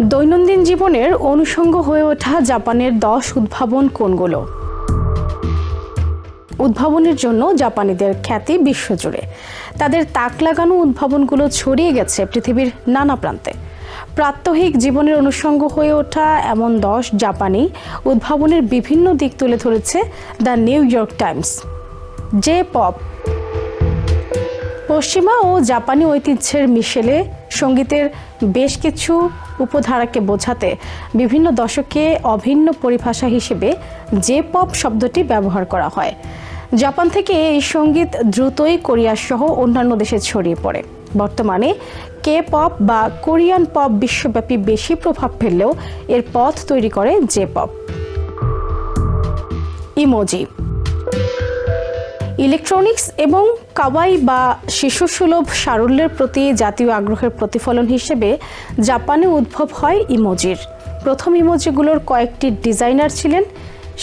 দৈনন্দিন জীবনের অনুষঙ্গ হয়ে ওঠা জাপানের দশ উদ্ভাবন কোনগুলো উদ্ভাবনের জন্য জাপানিদের খ্যাতি বিশ্বজুড়ে। তাদের তাক লাগানো উদ্ভাবনগুলো ছড়িয়ে গেছে পৃথিবীর নানা প্রান্তে। প্রাত্যহিক জীবনের অনুষঙ্গ হয়ে ওঠা এমন দশ জাপানি উদ্ভাবনের বিভিন্ন দিক তুলে ধরেছে the New York Times. J pop. পশ্চিমা ও জাপানি ঐতিহ্যের মিশেলে সঙ্গীতের বেশ কিছু উপধারাকে বোঝাতে বিভিন্ন দশকে অভিন্ন পরিভাষা হিসেবে জে পপ শব্দটি ব্যবহার করা হয়। জাপান থেকে এই সংগীত দ্রুতই কোরিয়া সহ অন্যান্য দেশে ছড়িয়ে পড়ে। বর্তমানে কে পপ বা কোরিয়ান পপ বিশ্বব্যাপী বেশি প্রভাব ফেললেও এর পথ তৈরি করে জে পপ ইমোজি ইলেকট্রনিক্স এবং কাওয়াই বা শিশুসুলভ সারল্যের প্রতি জাতীয় আগ্রহের প্রতিফলন হিসেবে জাপানে উদ্ভব হয় ইমোজির। প্রথম ইমোজিগুলোর কয়েকটি ডিজাইনার ছিলেন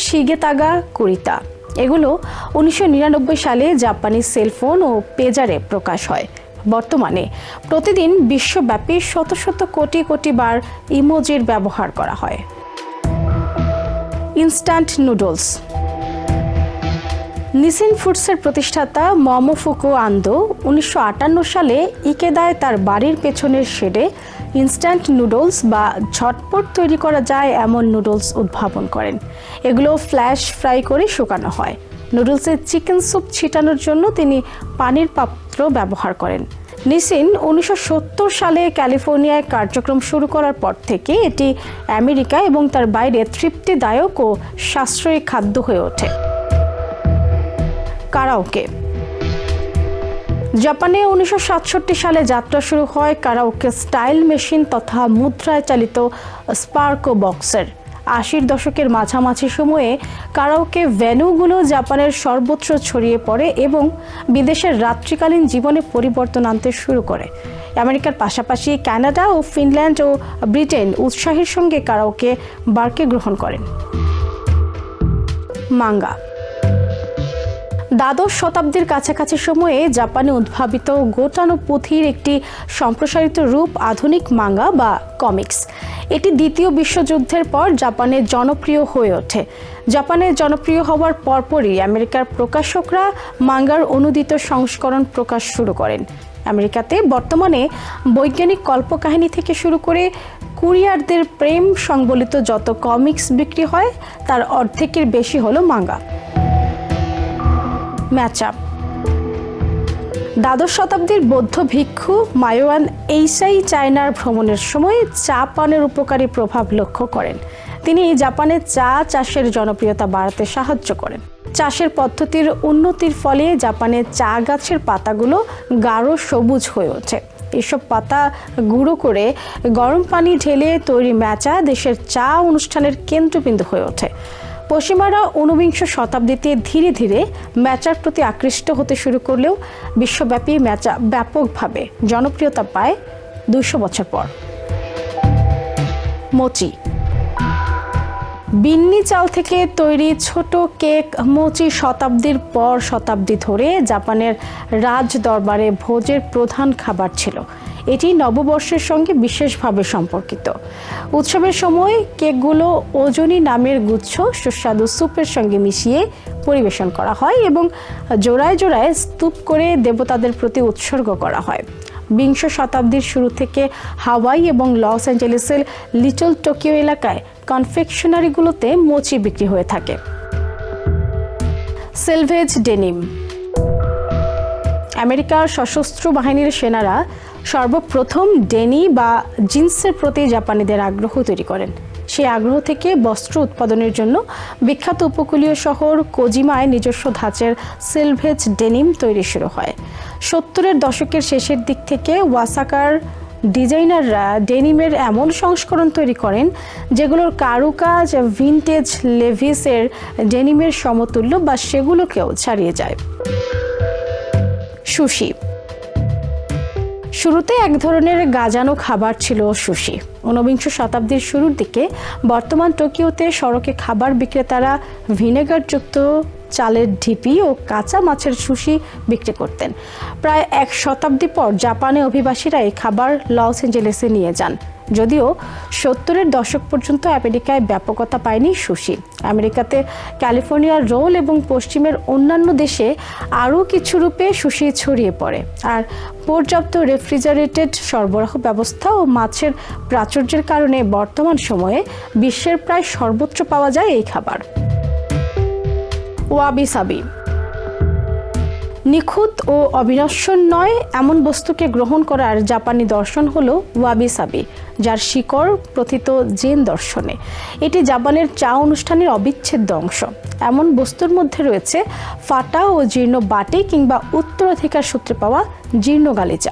শিগেতাগা কুরিতা। এগুলো উনিশশো নিরানব্বই সালে জাপানি সেলফোন ও পেজারে প্রকাশ হয়। বর্তমানে প্রতিদিন বিশ্বব্যাপী শত শত কোটি কোটি বার ইমোজির ব্যবহার করা হয়। ইনস্ট্যান্ট নুডলস নিসিন ফুডসের প্রতিষ্ঠাতা মমোফুকো আন্দো উনিশশো আটান্ন সালে ইকেদায় তার বাড়ির পেছনের শেডে ইনস্ট্যান্ট নুডলস বা ঝটপট তৈরি করা যায় এমন নুডলস উদ্ভাবন করেন। এগুলো ফ্ল্যাশ ফ্রাই করে শুকানো হয়। নুডলসের চিকেন স্যুপ ছিটানোর জন্য তিনি পানির পাত্র ব্যবহার করেন। নিসিন উনিশশো সত্তর সালে ক্যালিফোর্নিয়ায় কার্যক্রম শুরু করার পর থেকে এটি আমেরিকা এবং তার বাইরে তৃপ্তিদায়ক ও সাশ্রয়ী খাদ্য হয়ে ওঠে। কারাওকে। জাপানে উনিশশো সাতষট্টি সালে যাত্রা শুরু হয় কারাওকে স্টাইল মেশিন তথা মুদ্রায় চালিত স্পার্কো বক্সের। আশির দশকের মাঝামাঝি সময়ে কারাওকে ভ্যানুগুলো জাপানের সর্বত্র ছড়িয়ে পড়ে এবং বিদেশের রাত্রিকালীন জীবনে পরিবর্তন আনতে শুরু করে। আমেরিকার পাশাপাশি কানাডা ও ফিনল্যান্ড ও ব্রিটেন উৎসাহের সঙ্গে কারাওকে বারকে গ্রহণ করেন। মাঙ্গা দ্বাদশ শতাব্দীর কাছাকাছি সময়ে জাপানে উদ্ভাবিত গোটানো পুঁথির একটি সম্প্রসারিত রূপ আধুনিক মাঙ্গা বা কমিক্স। এটি দ্বিতীয় বিশ্বযুদ্ধের পর জাপানে জনপ্রিয় হয়ে ওঠে। জাপানে জনপ্রিয় হওয়ার পরপরই আমেরিকার প্রকাশকরা মাঙ্গার অনুদিত সংস্করণ প্রকাশ শুরু করেন। আমেরিকাতে বর্তমানে বৈজ্ঞানিক কল্পকাহিনী থেকে শুরু করে কুরিয়ারদের প্রেম সংবলিত যত কমিক্স বিক্রি হয়, তার অর্ধেকের বেশি হলো মাঙ্গা। ম্যাচ আপ দ্বাদশ শতাব্দীর বৌদ্ধ ভিক্ষু মায়োয়ান এইসাই চায়নার ভ্রমণের সময় চা পানের উপকারী প্রভাব লক্ষ্য করেন। তিনি জাপানে চা চাষের জনপ্রিয়তা বাড়াতে সাহায্য করেন। চাষের পদ্ধতির উন্নতির ফলে জাপানে চা গাছের পাতাগুলো গাঢ় সবুজ হয়ে ওঠে। এসব পাতা গুঁড়ো করে গরম পানি ঢেলে তৈরি ম্যাচা দেশের চা অনুষ্ঠানের কেন্দ্রবিন্দু হয়ে ওঠে। পশ্চিমারা ঊনবিংশ শতাব্দীতে ধীরে ধীরে ম্যাচার প্রতি আকৃষ্ট হতে শুরু করলেও বিশ্বব্যাপী ম্যাচা ব্যাপকভাবে জনপ্রিয়তা পায় দুশো বছর পর। মোচি। বিন্নি চাল থেকে তৈরি ছোট কেক মোচি শতাব্দীর পর শতাব্দী ধরে জাপানের রাজ দরবারে ভোজের প্রধান খাবার ছিল। এটি নববর্ষের সঙ্গে বিশেষভাবে সম্পর্কিত। উৎসবের সময় কেকগুলো ওজনী নামের গুচ্ছ, সুস্বাদু স্যুপের সঙ্গে মিশিয়ে পরিবেশন করা হয় এবং জোড়ায় জোড়ায় স্তূপ করে দেবতাদের প্রতি উৎসর্গ করা হয়। বিংশ শতাব্দীর শুরু থেকে হাওয়াই এবং লস অ্যাঞ্জেলেসের লিটল টোকিও এলাকায় কনফেকশনারিগুলোতে মোচি বিক্রি হয়ে থাকে। Selvedge denim. আমেরিকার সশস্ত্র বাহিনীর সেনারা সর্বপ্রথম ডেনি বা জিন্সের প্রতি জাপানিদের আগ্রহ তৈরি করেন। সেই আগ্রহ থেকে বস্ত্র উৎপাদনের জন্য বিখ্যাত উপকূলীয় শহর কোজিমায় নিজস্ব ধাঁচের সিলভেজ ডেনিম তৈরি শুরু হয়। সত্তরের দশকের শেষের দিক থেকে ওয়াসাকার ডিজাইনাররা ডেনিমের এমন সংস্করণ তৈরি করেন, যেগুলোর কারুকাজ ভিনটেজ লেভিসের ডেনিমের সমতুল্য বা সেগুলোকেও ছাড়িয়ে যায়। সুশি শুরুতে এক ধরনের গাজানো খাবার ছিল সুশি। ঊনবিংশ শতাব্দীর শুরুর দিকে বর্তমান টোকিওতে সড়কে খাবার বিক্রেতারা ভিনেগারযুক্ত চালের ঢিপি ও কাঁচা মাছের সুশি বিক্রি করতেন। প্রায় এক শতাব্দী পর জাপানে অভিবাসীরা এই খাবার লস এঞ্জেলেসে নিয়ে যান। যদিও সত্তরের দশক পর্যন্ত আমেরিকায় ব্যাপকতা পায়নি সুশি। আমেরিকাতে ক্যালিফোর্নিয়ার রোল এবং পশ্চিমের অন্যান্য দেশে আরও কিছু রূপে সুশি ছড়িয়ে পড়ে। আর পর্যাপ্ত রেফ্রিজারেটেড সরবরাহ ব্যবস্থা ও মাছের প্রাচুর্যের কারণে বর্তমান সময়ে বিশ্বের প্রায় সর্বত্র পাওয়া যায় এই খাবার। ওয়াবি সাবি। নিখুঁত ও অবিনশ্বর নয়, এমন বস্তুকে গ্রহণ করার জাপানি দর্শন হলো ওয়াবি সাবি, যার শিকড় প্রথিত জেন দর্শনে। এটি জাপানের চা অনুষ্ঠানের অবিচ্ছেদ্য অংশ। এমন বস্তুর মধ্যে রয়েছে ফাটা ও জীর্ণ বাটি কিংবা উত্তরাধিকার সূত্রে পাওয়া জীর্ণ গালিচা।